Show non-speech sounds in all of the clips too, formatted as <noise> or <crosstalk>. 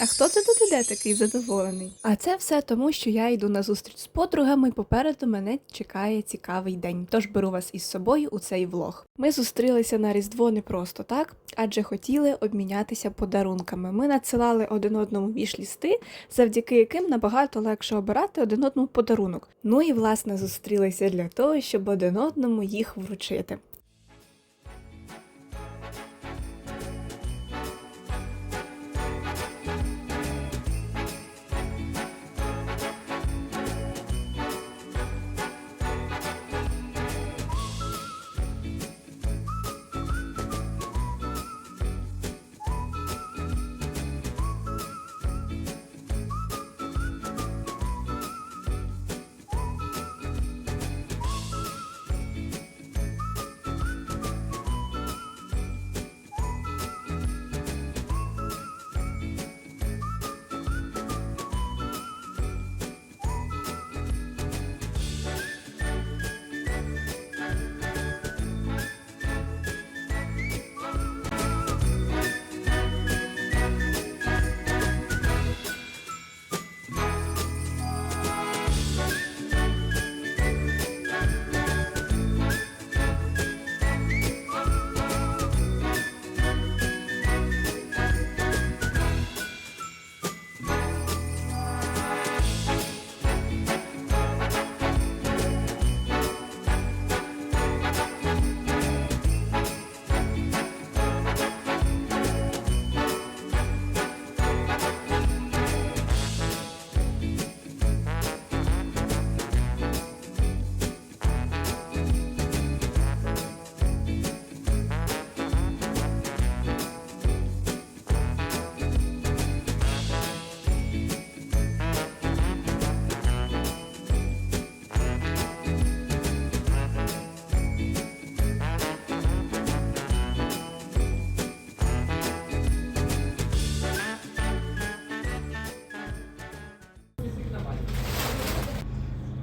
А хто це тут іде такий задоволений? А це все тому, що я йду на зустріч з подругами. Попереду мене чекає цікавий день. Тож беру вас із собою у цей влог. Ми зустрілися на Різдво не просто так, адже хотіли обмінятися подарунками. Ми надсилали один одному віш-лісти, завдяки яким набагато легше обирати один одному подарунок. Ну і власне зустрілися для того, щоб один одному їх вручити.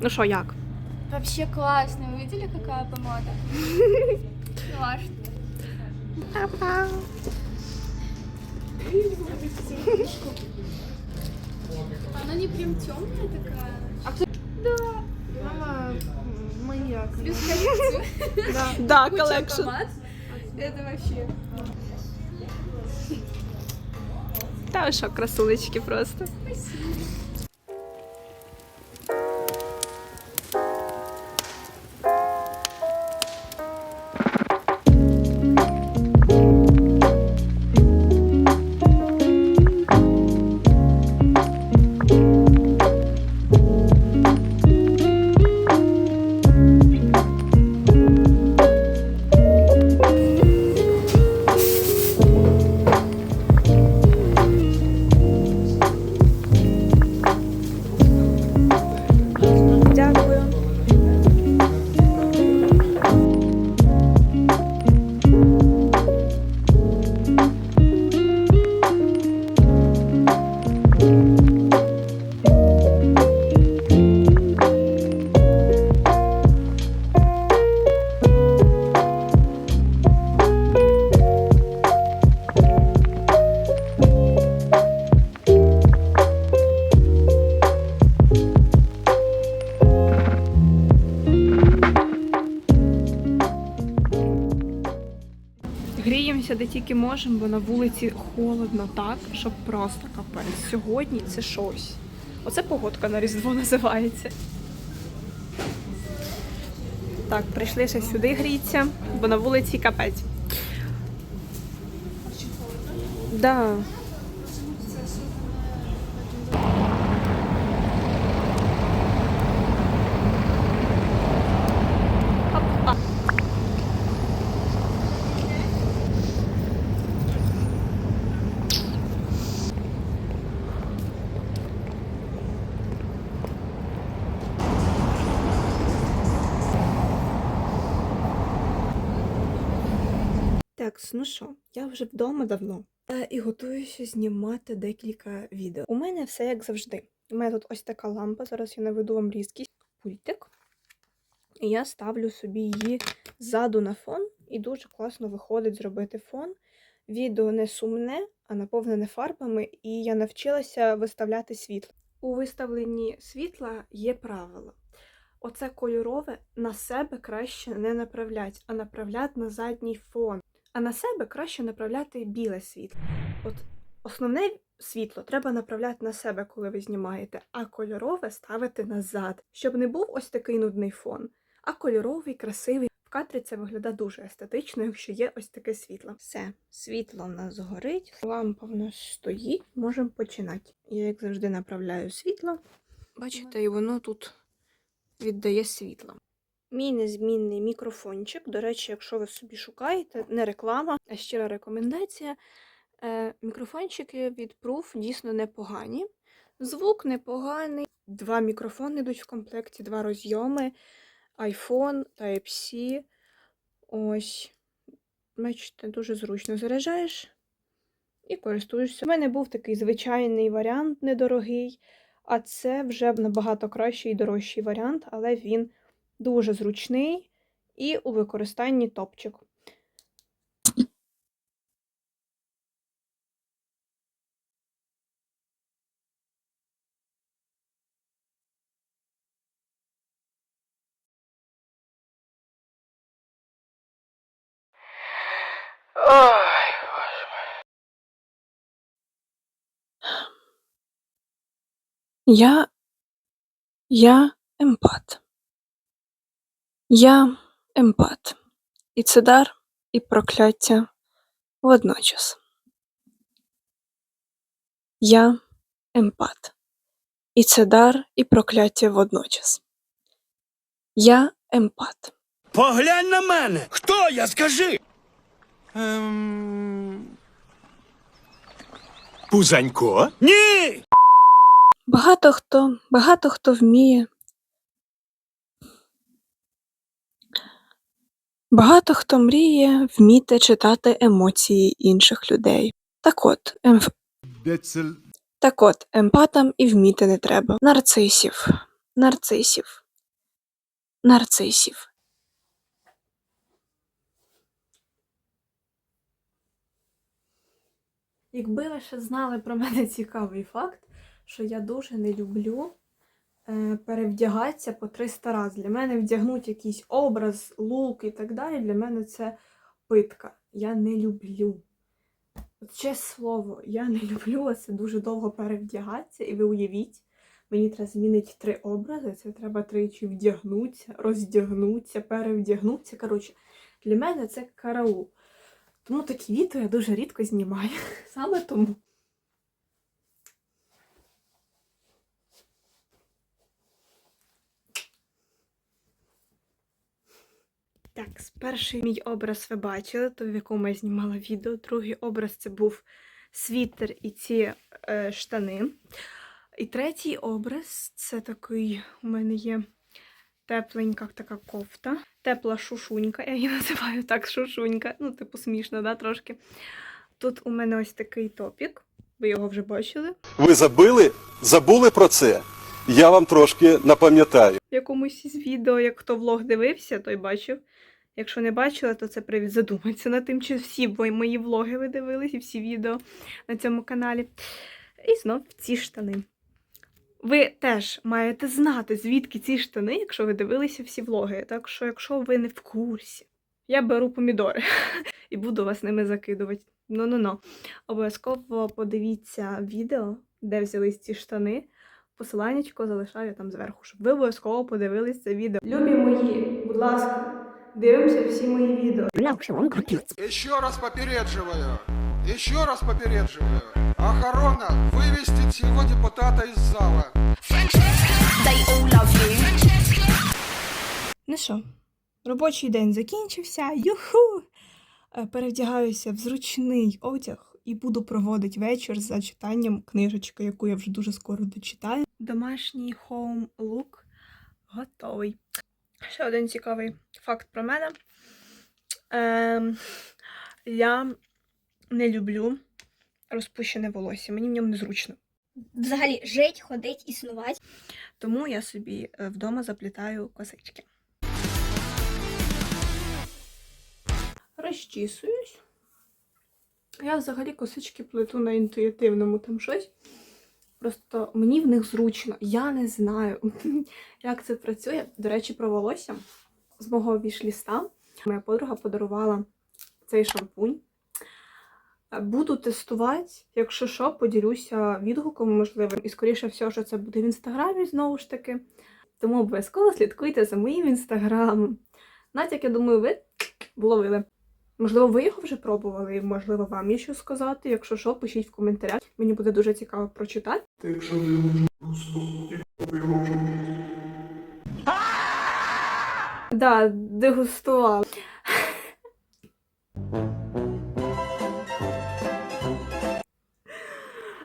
Ну що, як? Вообще классно. Вы видели, какая помада? Класс. Она не прям темная такая. Мама моя. Без коррекции. Да, <laughs> помад. Это вообще. Та ви що, красулечки просто. Дякую. Гріємося де тільки можемо, бо на вулиці холодно так, щоб просто капець. Сьогодні це щось. Оце погодка на Різдво називається. Так, прийшли ще сюди гріться, бо на вулиці капець. Да. Так, ну що, я вже вдома давно е, і готуюся знімати декілька відео. У мене все як завжди. У мене тут ось така лампа, зараз я наведу вам різкість. Пультик. І я ставлю собі її ззаду на фон, і дуже класно виходить зробити фон. Відео не сумне, а наповнене фарбами, і я навчилася виставляти світло. У виставленні світла є правило. Оце кольорове на себе краще не направлять, а направляти на задній фон. А на себе краще направляти біле світло. От основне світло треба направляти на себе, коли ви знімаєте, а кольорове ставити назад, щоб не був ось такий нудний фон, а кольоровий, красивий. В кадрі це виглядає дуже естетично, якщо є ось таке світло. Все, світло в нас горить, лампа в нас стоїть, можемо починати. Я, як завжди, направляю світло. Бачите, і воно тут віддає світло. Мій незмінний мікрофончик. До речі, якщо ви собі шукаєте, не реклама, а щира рекомендація. Е, мікрофончики від Proof дійсно непогані. Звук непоганий. Два мікрофони йдуть в комплекті, два розйоми, iPhone, Type-C. Ось. Бачите, дуже зручно заряджаєш і користуєшся. У мене був такий звичайний варіант, недорогий, а це вже набагато кращий і дорожчий варіант, але він дуже зручний і у використанні топчик. Я. Я емпат. Я емпат. І це дар, і прокляття водночас. Я емпат. І це дар, і прокляття водночас. Я емпат. Поглянь на мене! Хто я, скажи? Ем... Пузанько? Ні! Багато хто, багато хто вміє. Багато хто мріє вміти читати емоції інших людей. Так от, емф... Так от, емпатам і вміти не треба. Нарцисів, нарцисів, нарцисів. Якби ви ще знали про мене цікавий факт, що я дуже не люблю перевдягатися по 300 разів. Для мене вдягнути якийсь образ, лук і так далі, для мене це питка. Я не люблю. От чесне слово, я не люблю це дуже довго перевдягатися, і ви уявіть, мені треба змінити три образи, це треба тричі вдягнутися, роздягнутися, перевдягнутися. Коротше, для мене це караул. Тому такі відео я дуже рідко знімаю. <laughs> Саме тому. Так, перший мій образ ви бачили, то в якому я знімала відео. Другий образ це був світер і ці е, штани. І третій образ це такий у мене є тепленька така кофта, тепла шушунька, я її <laughs> називаю так шушунька. Ну, типу, смішно, да, трошки. Тут у мене ось такий топік, ви його вже бачили. Ви забили? Забули про це? Я вам трошки напам'ятаю. В якомусь із відео, як хто влог дивився, той бачив. Якщо не бачили, то це привід задуматися над тим, чи всі мої влоги ви дивились і всі відео на цьому каналі. І знов ці штани. Ви теж маєте знати, звідки ці штани, якщо ви дивилися всі влоги. Так що, якщо ви не в курсі, я беру помідори <laughs> і буду вас ними закидувати. Ну-ну-ну. Обов'язково подивіться відео, де взялись ці штани. Посиланнячко залишаю там зверху, щоб ви обов'язково подивились це відео. Любі мої, будь ласка, дивимося всі мої відео. Еще раз попередживаю. Еще раз попередживаю. Охорона, вывести всего депутата из зала. Ну що, робочий день закінчився. Юху! Е, Перевдягаюся в зручний одяг і буду проводити вечір за читанням книжечки, яку я вже дуже скоро дочитаю. Домашній home look готовий. Ще один цікавий факт про мене. Ем, я не люблю розпущене волосся, мені в ньому незручно. взагалі жить, ходить, існувати. Тому я собі е, вдома заплітаю косички. Розчісуюсь. Я взагалі косички плету на інтуїтивному там щось. Просто мені в них зручно. Я не знаю, <laughs> як це працює. До речі, про волосся з мого вішліста. Моя подруга подарувала цей шампунь. Буду тестувати, якщо що, поділюся відгуком можливим. І скоріше всього, що це буде в інстаграмі знову ж таки. Тому обов'язково слідкуйте за моїм інстаграмом. Натяк, я думаю, ви <clears throat> вловили. Можливо, ви його вже пробували, і можливо, вам є що сказати. Якщо що, пишіть в коментарях. Мені буде дуже цікаво прочитати. Да, дегустувала.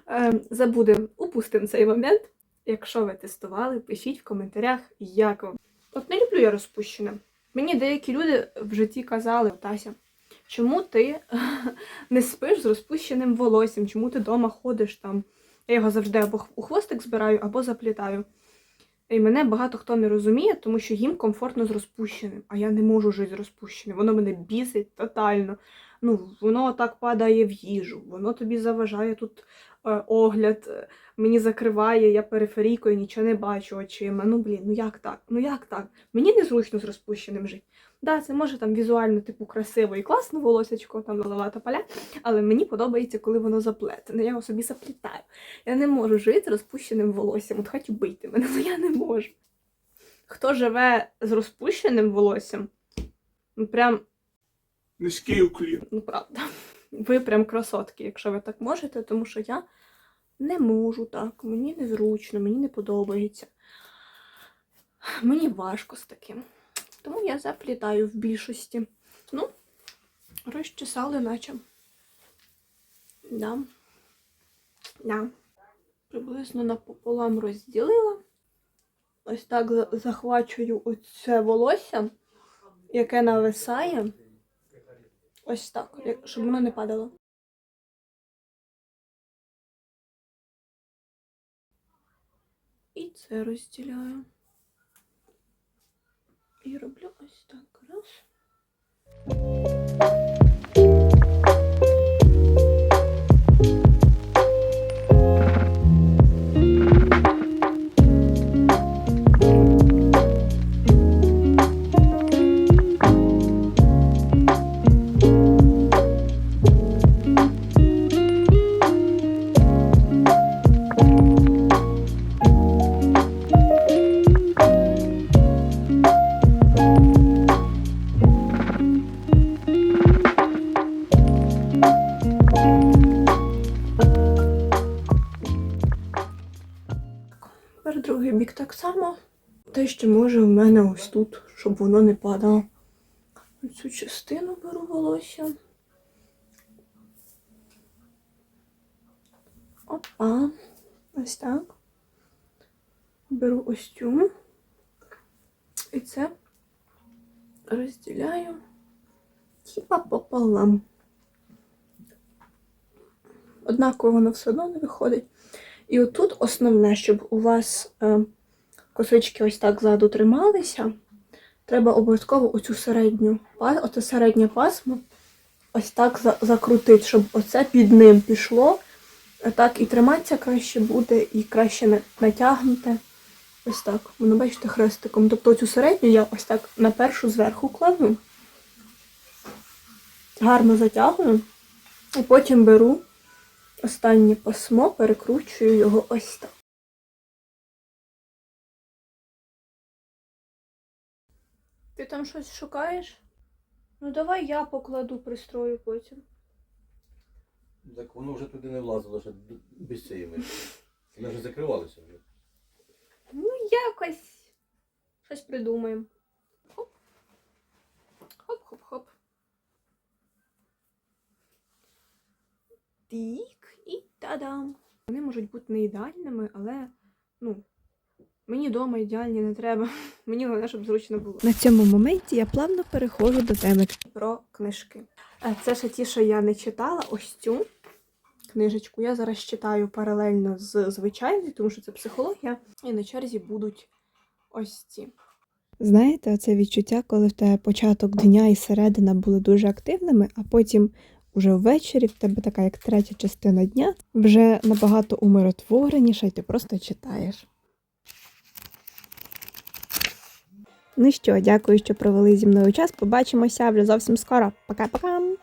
Ем, Забудемо, упустимо цей момент. Якщо ви тестували, пишіть в коментарях, як вам. От не люблю я розпущене. Мені деякі люди в житті казали, Тася, чому ти <laughs> не спиш з розпущеним волоссям, чому ти вдома ходиш там. Я його завжди або у хвостик збираю, або заплітаю. І мене багато хто не розуміє, тому що їм комфортно з розпущеним, а я не можу жити з розпущеним. Воно мене бісить тотально. Ну, воно так падає в їжу, воно тобі заважає тут е, огляд, е, мені закриває, я периферійкою нічого не бачу очима. Ну блін, ну як так? Ну як так? Мені незручно з розпущеним жити. Да, це може там візуально, типу, красиво і класно волосечко, там голова та поля, але мені подобається, коли воно заплетене. Я його собі заплітаю. Я не можу жити з розпущеним волоссям. От хоч бити мене, але я не можу. Хто живе з розпущеним волоссям, ну прям, Низький уклін. ну правда, ви прям красотки, якщо ви так можете, тому що я не можу так. Мені незручно, мені не подобається. Мені важко з таким. Тому я заплітаю в більшості. Ну, розчесали, наче. Да. Да. Приблизно напополам розділила. Ось так захвачую оце волосся, яке нависає. Ось так, щоб воно не падало. І це розділяю. І роблю ось так. Те, що може в мене ось тут, щоб воно не падало. Цю частину беру волосся. Опа. Ось так. Беру ось цю. І це розділяю типа пополам. Однаково воно все одно не виходить. І отут основне, щоб у вас е, косички ось так ззаду трималися, треба обов'язково оцю середню оце середнє пасмо ось так за- закрутити, щоб оце під ним пішло. Так і триматися краще буде, і краще на- натягнуте. Ось так. Воно бачите хрестиком. Тобто цю середню я ось так на першу зверху кладу. Гарно затягую. І потім беру останнє пасмо, перекручую його ось так. Ти там щось шукаєш? Ну давай я покладу пристрою потім. Так воно вже туди не влазило, ще без цієї миші. Ми вже закривалися вже. Ну, якось щось придумаємо. Хоп. Хоп-хоп-хоп. Тік і та-дам. Вони можуть бути не ідеальними, але ну, мені вдома ідеальні не треба. <laughs> Мені головне, щоб зручно було. На цьому моменті я плавно переходжу до теми про книжки. Е, Це ще ті, що я не читала, ось цю книжечку. Я зараз читаю паралельно з звичайною, тому що це психологія. І на черзі будуть ось ці. Знаєте, оце відчуття, коли в тебе початок дня і середина були дуже активними, а потім Уже ввечері в тебе така як третя частина дня, вже набагато умиротвореніша, і ти просто читаєш. Ну що, дякую, що провели зі мною час. Побачимося вже зовсім скоро. Пока-пока!